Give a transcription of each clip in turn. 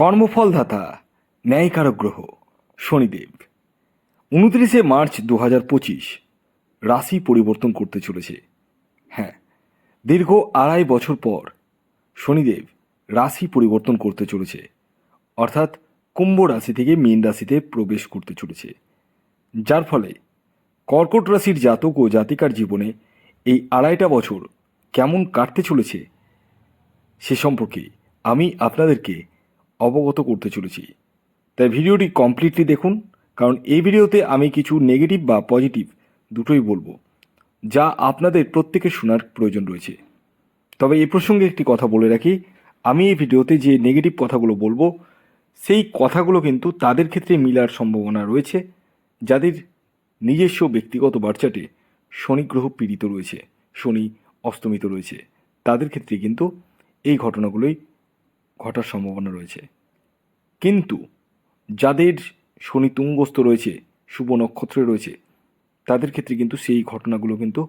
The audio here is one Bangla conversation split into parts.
কর্মফলদাতা ন্যায়কারক গ্রহ শনিদেব। উনত্রিশে মার্চ দু হাজার পঁচিশ, রাশি পরিবর্তন করতে চলেছে। হ্যাঁ দীর্ঘ আড়াই বছর পর শনিদেব রাশি পরিবর্তন করতে চলেছে। অর্থাৎ কুম্ভ রাশি থেকে মীন রাশিতে প্রবেশ করতে চলেছে। যার ফলে কর্কট রাশির জাতক ও জাতিকার জীবনে এই আড়াইটা বছর কেমন কাটতে চলেছে, সে সম্পর্কে আমি আপনাদেরকে অবগত করতে চলেছি। তাই ভিডিওটি কমপ্লিটলি দেখুন, কারণ এই ভিডিওতে আমি কিছু নেগেটিভ বা পজিটিভ দুটোই বলব, যা আপনাদের প্রত্যেকের শোনার প্রয়োজন রয়েছে। তবে এ প্রসঙ্গে একটি কথা বলে রাখি, আমি এই ভিডিওতে যে নেগেটিভ কথাগুলো বলব, সেই কথাগুলো কিন্তু তাদের ক্ষেত্রে মিলার সম্ভাবনা রয়েছে, যাদের নিজস্ব ব্যক্তিগত বার্চাটে শনি গ্রহ পীড়িত রয়েছে, শনি অস্তমিত রয়েছে, তাদের ক্ষেত্রে কিন্তু এই ঘটনাগুলোই ঘটার সম্ভাবনা রয়েছে। কিন্তু যাদের শনি তুঙ্গস্থ রয়েছে, শুভ নক্ষত্রে রয়েছে, তাদের ক্ষেত্রে কিন্তু সেই ঘটনাগুলো কিন্তু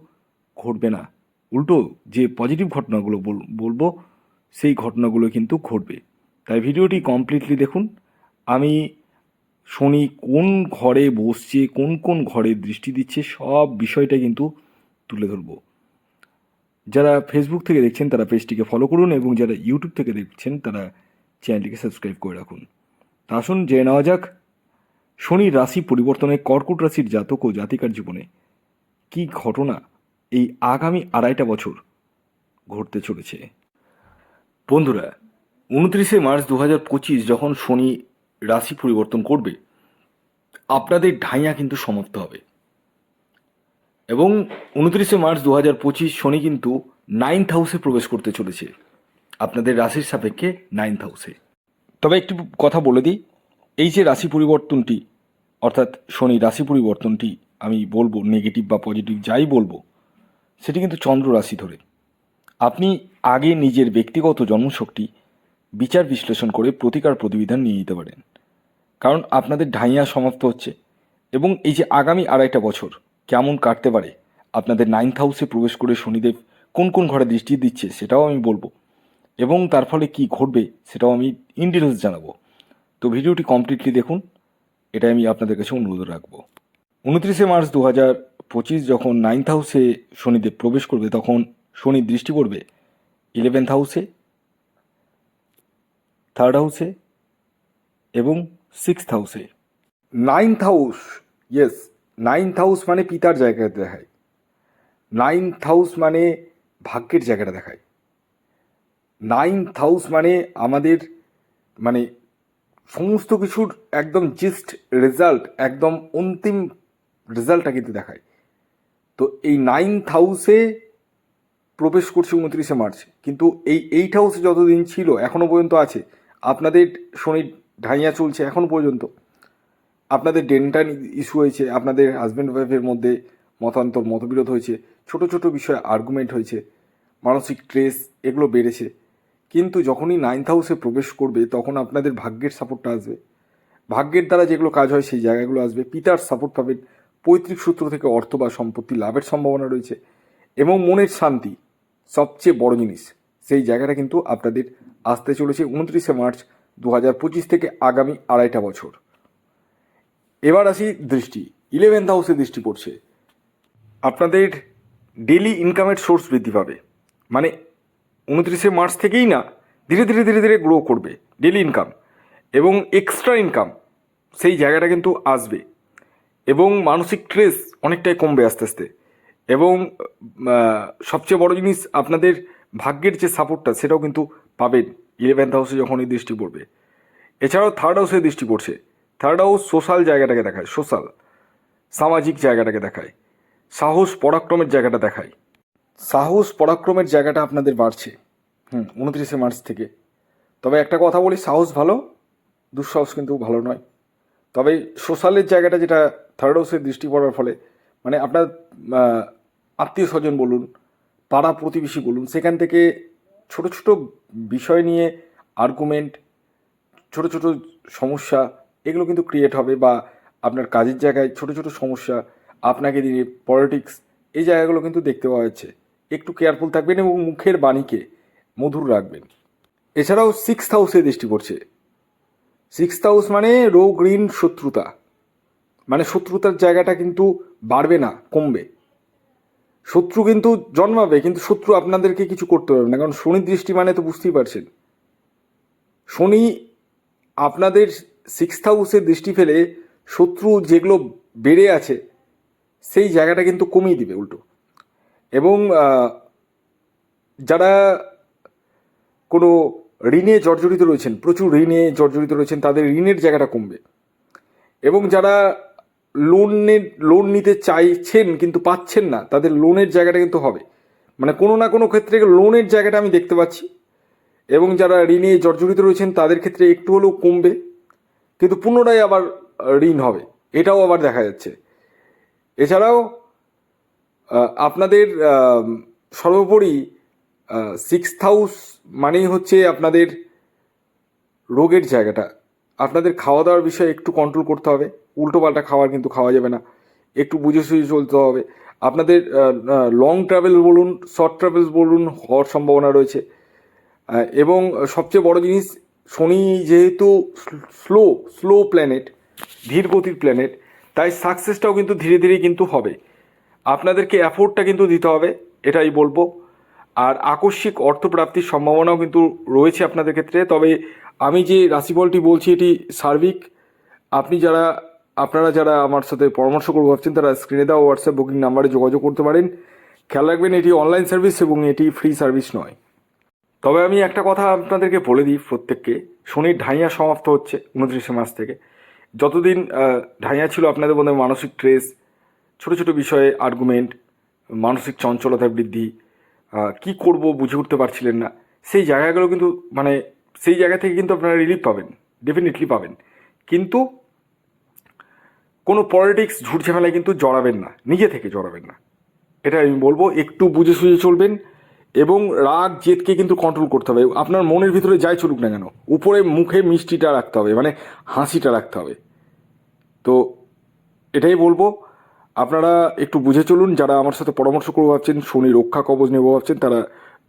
ঘটবে না। উল্টো যে পজিটিভ ঘটনাগুলো বল- বলব, সেই ঘটনাগুলো কিন্তু ঘটবে। তাই ভিডিওটি কমপ্লিটলি দেখুন। আমি শনি কোন ঘরে বসছে, কোন কোন ঘরে দৃষ্টি দিচ্ছে, সব বিষয়টা কিন্তু তুলে ধরবো। যারা ফেসবুক থেকে দেখছেন, তারা পেজটিকে ফলো করুন এবং যারা ইউটিউব থেকে দেখছেন, তারা চ্যানেলটিকে সাবস্ক্রাইব করে রাখুন। আসুন জেনে নেওয়া যাক, শনির রাশি পরিবর্তনে কর্কট রাশির জাতক ও জাতিকার জীবনে কি ঘটনা এই আগামী আড়াইটা বছর ঘটতে চলেছে। বন্ধুরা, উনত্রিশে মার্চ দু পঁচিশ যখন শনি রাশি পরিবর্তন করবে, আপনাদের ঢাইয়া কিন্তু সমাপ্ত হবে। এবং উনত্রিশে মার্চ দু পঁচিশ শনি কিন্তু নাইন্থ হাউসে প্রবেশ করতে চলেছে। আপনাদের রাশির সাপেক্ষে নাইন্থ হাউসে তবে একটি কথা বলে দিই, এই যে রাশি পরিবর্তনটি, অর্থাৎ শনি রাশি পরিবর্তনটি আমি বলব নেগেটিভ বা পজিটিভ যাই বলব, সেটি কিন্তু চন্দ্র রাশি ধরে। আপনি আগে নিজের ব্যক্তিগত জন্মশক্তি বিচার বিশ্লেষণ করে প্রতিকার প্রতিবিধান নিয়ে নিতে পারেন। কারণ আপনাদের ঢাইয়া সমাপ্ত হচ্ছে এবং এই যে আগামী আড়াইটা বছর কেমন কাটতে পারে, আপনাদের নাইন্থ হাউসে প্রবেশ করে শনিদেব কোন কোন ঘরে দৃষ্টি দিচ্ছে সেটাও আমি বলব। এবং তার ফলে কি ঘটবে সেটাও আমি ইন ডিটেলস জানাব। তো ভিডিওটি কমপ্লিটলি দেখুন এটা আমি আপনাদের কাছে অনুরোধ রাখব। উনত্রিশে মার্চ দু হাজার পঁচিশ যখন নাইন্থ হাউসে শনিদেব প্রবেশ করবে, তখন শনি দৃষ্টি পড়বে ইলেভেন্থ হাউসে থার্ড হাউসে এবং সিক্সথ হাউসে ninth house yes ninth house মানে পিতার জায়গাটা দেখায়। নাইন্থ হাউস মানে ভাগ্যের জায়গাটা দেখায়। নাইন্থ হাউস মানে আমাদের মানে সমস্ত কিছুর একদম জিস্ট রেজাল্ট একদম অন্তিম রেজাল্টটা কিন্তু দেখায়। তো এই নাইন্থ হাউসে প্রবেশ করছে উনত্রিশে মার্চ কিন্তু এই এইট হাউসে যতদিন ছিল এখনও পর্যন্ত আছে। আপনাদের শনি ঢাইয়া চলছে এখনও পর্যন্ত। আপনাদের ডেন্টাল ইস্যু হয়েছে, আপনাদের হাজব্যান্ড ওয়াইফের মধ্যে মতান্তর, মতবিরোধ হয়েছে, ছোট ছোট বিষয়ে আর্গুমেন্ট হয়েছে, মানসিক স্ট্রেস এগুলো বেড়েছে। কিন্তু যখনই নাইন্থ হাউসে প্রবেশ করবে, তখন আপনাদের ভাগ্যের সাপোর্টটা আসবে। ভাগ্যের দ্বারা যেগুলো কাজ হয়, সেই জায়গাগুলো আসবে। পিতার সাপোর্ট পাবেন, পৈতৃক সূত্র থেকে অর্থ বা সম্পত্তি, লাভের সম্ভাবনা রয়েছে এবং মনের শান্তি সবচেয়ে বড় জিনিস। সেই জায়গাটা কিন্তু আপনাদের আসতে চলেছে উনত্রিশে মার্চ দু হাজার পঁচিশ থেকে আগামী আড়াইটা বছর। এবার আসি দৃষ্টি। ইলেভেন্থ হাউসে দৃষ্টি পড়ছে। আপনাদের ডেলি ইনকামের সোর্স বৃদ্ধি পাবে। মানে উনত্রিশে মার্চ থেকেই না, ধীরে ধীরে ধীরে ধীরে গ্রো করবে ডেলি ইনকাম এবং এক্সট্রা ইনকাম সেই জায়গাটা কিন্তু আসবে। এবং মানসিক স্ট্রেস অনেকটাই কমবে আস্তে আস্তে। এবং সবচেয়ে বড় জিনিস আপনাদের ভাগ্যের যে সাপোর্টটা সেটাও কিন্তু পাবেন। ইলেভেন্থ হাউসে যখনই দৃষ্টি পড়বে। এছাড়াও থার্ড হাউসে দৃষ্টি পড়ছে। থার্ড হাউস সোশ্যাল জায়গাটাকে দেখায় সোশ্যাল সামাজিক জায়গাটাকে দেখায়, সাহস, পরাক্রমের জায়গাটা দেখায়। সাহস পরাক্রমের জায়গাটা আপনাদের বাড়ছে। হুম, উনত্রিশে মার্চ থেকে। তবে একটা কথা বলি, সাহস ভালো, দুঃসাহস কিন্তু ভালো নয়। তবে সোশ্যালের জায়গাটা যেটা থার্ড হাউসের দৃষ্টি পড়ার ফলে মানে আপনার আত্মীয় স্বজন বলুন, পাড়া প্রতিবেশী বলুন, সেখান থেকে ছোট ছোট বিষয় নিয়ে আর্গুমেন্ট ছোট ছোট সমস্যা, এগুলো কিন্তু ক্রিয়েট হবে বা আপনার কাজের জায়গায় ছোট ছোট সমস্যা, আপনাকে দিয়ে পলিটিক্স এই জায়গাগুলো কিন্তু দেখতে পাওয়া যাচ্ছে। একটু কেয়ারফুল থাকবেন এবং মুখের বাণীকে মধুর রাখবেন। এছাড়াও সিক্স হাউসে দৃষ্টি পড়ছে। সিক্স হাউস মানে রোগ ঋণ, শত্রুতা। মানে শত্রুতার জায়গাটা কিন্তু বাড়বে না, কমবে। শত্রু কিন্তু জন্মাবে, কিন্তু শত্রু আপনাদেরকে কিছু করতে পারবে না, কারণ শনির দৃষ্টি মানে তো বুঝতেই পারছেন। শনি আপনাদের সিক্স হাউসের দৃষ্টি ফেলে শত্রু যেগুলো বেড়ে আছে, সেই জায়গাটা কিন্তু কমিয়ে দিবে, উল্টো। এবং যারা কোনো ঋণে জর্জরিত রয়েছেন, প্রচুর ঋণে জর্জরিত রয়েছেন, তাদের ঋণের জায়গাটা কমবে। এবং যারা লোনের লোন নিতে চাইছেন কিন্তু পাচ্ছেন না, তাদের লোনের জায়গাটা কিন্তু হবে। মানে কোনো না কোনো ক্ষেত্রে লোনের জায়গাটা আমি দেখতে পাচ্ছি। এবং যারা ঋণে জর্জরিত রয়েছেন, তাদের ক্ষেত্রে একটু হলেও কমবে। কিন্তু পুনরায় আবার ঋণ হবে। এটাও আবার দেখা যাচ্ছে। এছাড়াও আপনাদের সর্বোপরি সিক্স হাউস মানেই হচ্ছে আপনাদের রোগের জায়গাটা। আপনাদের খাওয়া দাওয়ার বিষয়ে একটু কন্ট্রোল করতে হবে। উল্টোপাল্টা খাবার কিন্তু খাওয়া যাবে না। একটু বুঝে সুঝে চলতে হবে। আপনাদের লং ট্রাভেল বলুন শর্ট ট্রাভেলস বলুন, হওয়ার সম্ভাবনা রয়েছে। এবং সবচেয়ে বড় জিনিস, শনি যেহেতু স্লো স্লো প্ল্যানেট ধীর গতির প্ল্যানেট তাই সাকসেসটাও কিন্তু ধীরে ধীরে কিন্তু হবে। আপনাদেরকে অ্যাফোর্ডটা কিন্তু দিতে হবে, এটাই বলব। আর আকস্মিক অর্থপ্রাপ্তির সম্ভাবনাও কিন্তু রয়েছে আপনাদের ক্ষেত্রে। তবে আমি যে রাশিফলটি বলছি, এটি সার্বিক। আপনি যারা, আপনারা যারা আমার সাথে পরামর্শ করব ভাবছেন, তারা স্ক্রিনে দেওয়া হোয়াটসঅ্যাপ বুকিং নাম্বারে যোগাযোগ করতে পারেন। খেয়াল রাখবেন, এটি অনলাইন সার্ভিস এবং এটি ফ্রি সার্ভিস নয়। তবে আমি একটা কথা আপনাদেরকে বলে দিই প্রত্যেককে, শনির ঢাইয়া সমাপ্ত হচ্ছে, উনত্রিশে মাস থেকে। যতদিন ঢাইয়া ছিল আপনাদের মধ্যে মানসিক স্ট্রেস ছোটো ছোটো বিষয়ে আর্গুমেন্ট মানসিক চঞ্চলতা বৃদ্ধি কি করব বুঝে উঠতে পারছিলেন না, সেই জায়গাগুলো কিন্তু মানে সেই জায়গা থেকে কিন্তু আপনারা রিলিফ পাবেন ডেফিনেটলি পাবেন। কিন্তু কোনো পলিটিক্স ঝুট ঝামেলায় কিন্তু জড়াবেন না, নিজে থেকে জড়াবেন না। এটা আমি বলব, একটু বুঝে সুঝে চলবেন এবং রাগ, জেদকে কিন্তু কন্ট্রোল করতে হবে। আপনার মনের ভিতরে যাই চলুক না কেন, উপরে মুখে মিষ্টিটা রাখতে হবে মানে হাসিটা রাখতে হবে। তো এটাই বলব আপনারা একটু বুঝে চলুন, যারা আমার সাথে পরামর্শ করব ভাবছেন, শনি রক্ষা কবচ নেব ভাবছেন, তারা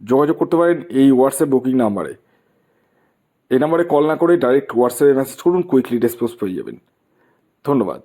যোগাযোগ করতে পারেন এই হোয়াটসঅ্যাপ বুকিং নাম্বারে এই নাম্বারে কল না করে ডাইরেক্ট হোয়াটসঅ্যাপে মেসেজ করুন কুইকলি রেসপন্স পেয়ে যাবেন। ধন্যবাদ।